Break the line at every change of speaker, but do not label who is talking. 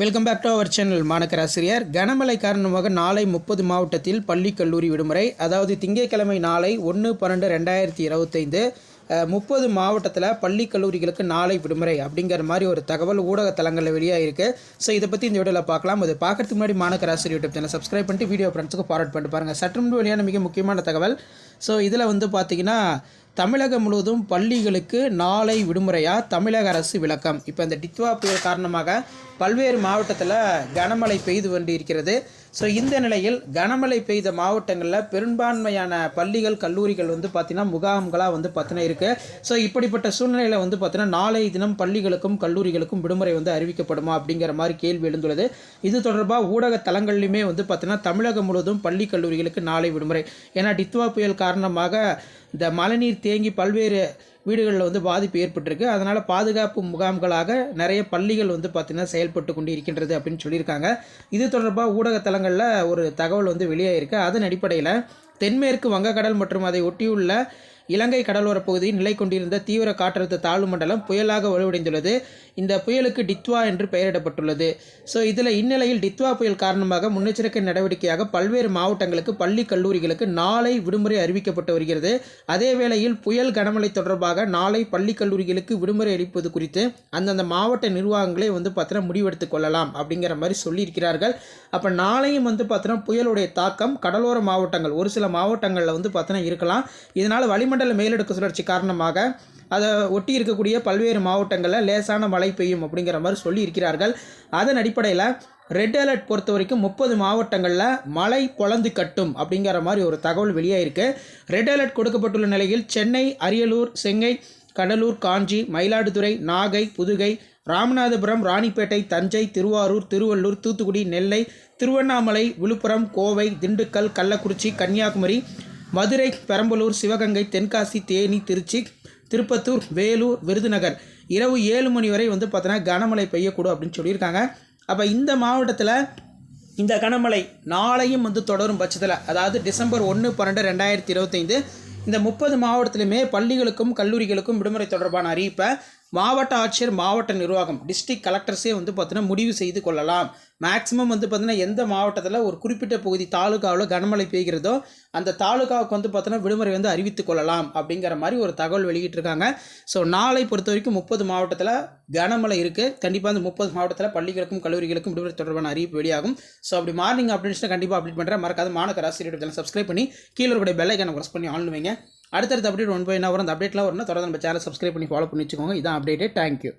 Welcome back to our channel மாணக்கராசிரியர் கனமழை காரணமாக நாளை முப்பது மாவட்டத்தில் பள்ளி கல்லூரி விடுமுறை. அதாவது திங்கட்கிழமை நாளை ஒன்று பன்னெண்டு ரெண்டாயிரத்தி இருபத்தைந்து முப்பது மாவட்டத்தில் பள்ளி கல்லூரிகளுக்கு நாளை விடுமுறை அப்படிங்கிற மாதிரி ஒரு தகவல் ஊடக தளங்களில் வெளியாக இருக்குது ஸோ இதை பற்றி இந்த வீடியோவில் பார்க்கலாம். அது பார்க்கறதுக்கு முன்னாடி மாணக்கராசிரியர் யூடியூப் சேனல் சப்ஸ்கிரைப் பண்ணிட்டு வீடியோ ஃப்ரெண்ட்ஸுக்கு ஃபார்வர்ட் பண்ணிட்டு பாருங்கள் சற்று முன்பு வெளியான மிக முக்கியமான தகவல். ஸோ இதில் வந்து பார்த்தீங்கன்னா தமிழகம் முழுவதும் பள்ளிகளுக்கு நாளை விடுமுறையாக தமிழக அரசு விளக்கம். இப்போ இந்த டித்வா புயல் காரணமாக பல்வேறு மாவட்டத்தில் கனமழை பெய்து கொண்டு இருக்கிறது ஸோ இந்த நிலையில் கனமழை பெய்த மாவட்டங்களில் பெரும்பான்மையான பள்ளிகள் கல்லூரிகள் வந்து பார்த்திங்கன்னா முகாம்களாக வந்து பார்த்தீங்கன்னா இருக்குது ஸோ இப்படிப்பட்ட சூழ்நிலையில் வந்து பார்த்திங்கன்னா நாளை தினம் பள்ளிகளுக்கும் கல்லூரிகளுக்கும் விடுமுறை வந்து அறிவிக்கப்படுமா அப்படிங்கிற மாதிரி கேள்வி எழுந்துள்ளது. இது தொடர்பாக ஊடக தளங்கள்லையுமே வந்து பார்த்திங்கன்னா தமிழகம் முழுவதும் பள்ளி கல்லூரிகளுக்கு நாளை விடுமுறை. ஏன்னா டித்வா புயல் காரணமாக இந்த மழைநீர் தேங்கி பல்வேறு வீடுகளில் வந்து பாதிப்பு ஏற்பட்டிருக்கு. அதனால் பாதுகாப்பு முகாம்களாக நிறைய பள்ளிகள் வந்து பார்த்திங்கன்னா செயல்பட்டு கொண்டு இருக்கின்றது அப்படின்னு சொல்லியிருக்காங்க. இது தொடர்பாக ஊடகத்தலங்களில் ஒரு தகவல் வந்து வெளியாகிருக்கு அதன் அடிப்படையில் தென்மேற்கு வங்கக்கடல் மற்றும் அதை ஒட்டியுள்ள இலங்கை கடலோரப் பகுதியில் நிலை கொண்டிருந்த தீவிர காற்றழுத்த தாழ்வு மண்டலம் புயலாக வலுவடைந்துள்ளது. இந்த புயலுக்கு டித்வா என்று பெயரிடப்பட்டுள்ளது. ஸோ இதில் இந்நிலையில் டித்வா புயல் காரணமாக முன்னெச்சரிக்கை நடவடிக்கையாக பல்வேறு மாவட்டங்களுக்கு பள்ளி கல்லூரிகளுக்கு நாளை விடுமுறை அறிவிக்கப்பட்டு வருகிறது. அதே வேளையில் புயல் கனமழை தொடர்பாக நாளை பள்ளி கல்லூரிகளுக்கு விடுமுறை அளிப்பது குறித்து அந்தந்த மாவட்ட நிர்வாகங்களே வந்து பார்த்தீங்கன்னா முடிவெடுத்துக் கொள்ளலாம் அப்படிங்கிற மாதிரி சொல்லியிருக்கிறார்கள். அப்போ நாளையும் வந்து பார்த்தோன்னா புயலுடைய தாக்கம் கடலோர மாவட்டங்கள் ஒரு சில மாவட்டங்களில் வந்து பார்த்தீங்கன்னா இருக்கலாம். இதனால் வளிமண்டல மேலடுக்கு சுழற்சி காரணமாக அதை ஒட்டி இருக்கக்கூடிய பல்வேறு மாவட்டங்களில் லேசான மழை பெய்யும் அப்படிங்கிற மாதிரி சொல்லியிருக்கிறார்கள். அதன் அடிப்படையில் ரெட் அலர்ட் பொறுத்த வரைக்கும் முப்பது மாவட்டங்களில் மழை பொழந்து கட்டும் அப்படிங்கிற மாதிரி ஒரு தகவல் வெளியாயிருக்கு. ரெட் அலர்ட் கொடுக்கப்பட்டுள்ள நிலையில் சென்னை அரியலூர் செங்கை கடலூர் காஞ்சி மயிலாடுதுறை நாகை புதுகை ராமநாதபுரம் ராணிப்பேட்டை தஞ்சை திருவாரூர் திருவள்ளூர் தூத்துக்குடி நெல்லை திருவண்ணாமலை விழுப்புரம் கோவை திண்டுக்கல் கள்ளக்குறிச்சி கன்னியாகுமரி மதுரை பெரம்பலூர் சிவகங்கை தென்காசி தேனி திருச்சி திருப்பத்தூர் வேலூர் விருதுநகர். இரவு ஏழு மணி வரை வந்து பார்த்தோன்னா கனமழை பெய்யக்கூடும் அப்படின்னு சொல்லியிருக்காங்க. அப்போ இந்த மாவட்டத்தில் இந்த கனமழை நாளையும் வந்து தொடரும் பட்சத்தில் அதாவது டிசம்பர் ஒன்று பன்னெண்டு ரெண்டாயிரத்தி இருபத்தைந்து இந்த முப்பது மாவட்டத்திலுமே பள்ளிகளுக்கும் கல்லூரிகளுக்கும் விடுமுறை தொடர்பான அறிவிப்பை மாவட்ட ஆட்சியர் மாவட்ட நிர்வாகம் டிஸ்ட்ரிக்ட் கலெக்டர்ஸே வந்து பார்த்தீங்கன்னா முடிவு செய்து கொள்ளலாம். மேக்ஸிமம் வந்து பார்த்தீங்கன்னா எந்த மாவட்டத்தில் ஒரு குறிப்பிட்ட பகுதி தாலுகாவில் கனமழை பெய்கிறதோ அந்த தாலுகாவுக்கு வந்து பார்த்தீங்கன்னா விடுமுறை வந்து அறிவித்து கொள்ளலாம் அப்படிங்கிற மாதிரி ஒரு தகவல் வெளியிட்டிருக்காங்க. ஸோ நாளை பொறுத்த வரைக்கும் முப்பது மாவட்டத்தில் கனமழை இருக்குது கண்டிப்பாக அந்த முப்பது மாவட்டத்தில் பள்ளிகளுக்கும் கல்லூரிகளுக்கும் விடுமுறை தொடர்பான அறிவிப்பு வெளியாகும். ஸோ அப்படி மார்னிங் அப்படின்னு கண்டிப்பாக அப்டேட் பண்ணுறேன் மறக்காத மாணக்க ராசிரியர் சப்ஸ்கிரைப் பண்ணி கீழே இருக்கக்கூடிய பெல்லைக்கான ப்ரெஸ் பண்ணி ஆன் அடுத்தடுத்த அப்டேட் ஒன் பை என்ன வரும் அந்த அப்டேட்லாம் வரணும் தொடர்ந்து நம்ம சேனல் சப்ஸ்கிரைப் பண்ணி ஃபாலோ பண்ணி வச்சுக்கோங்க. இதான் அப்டேட்டே தேங்க்யூ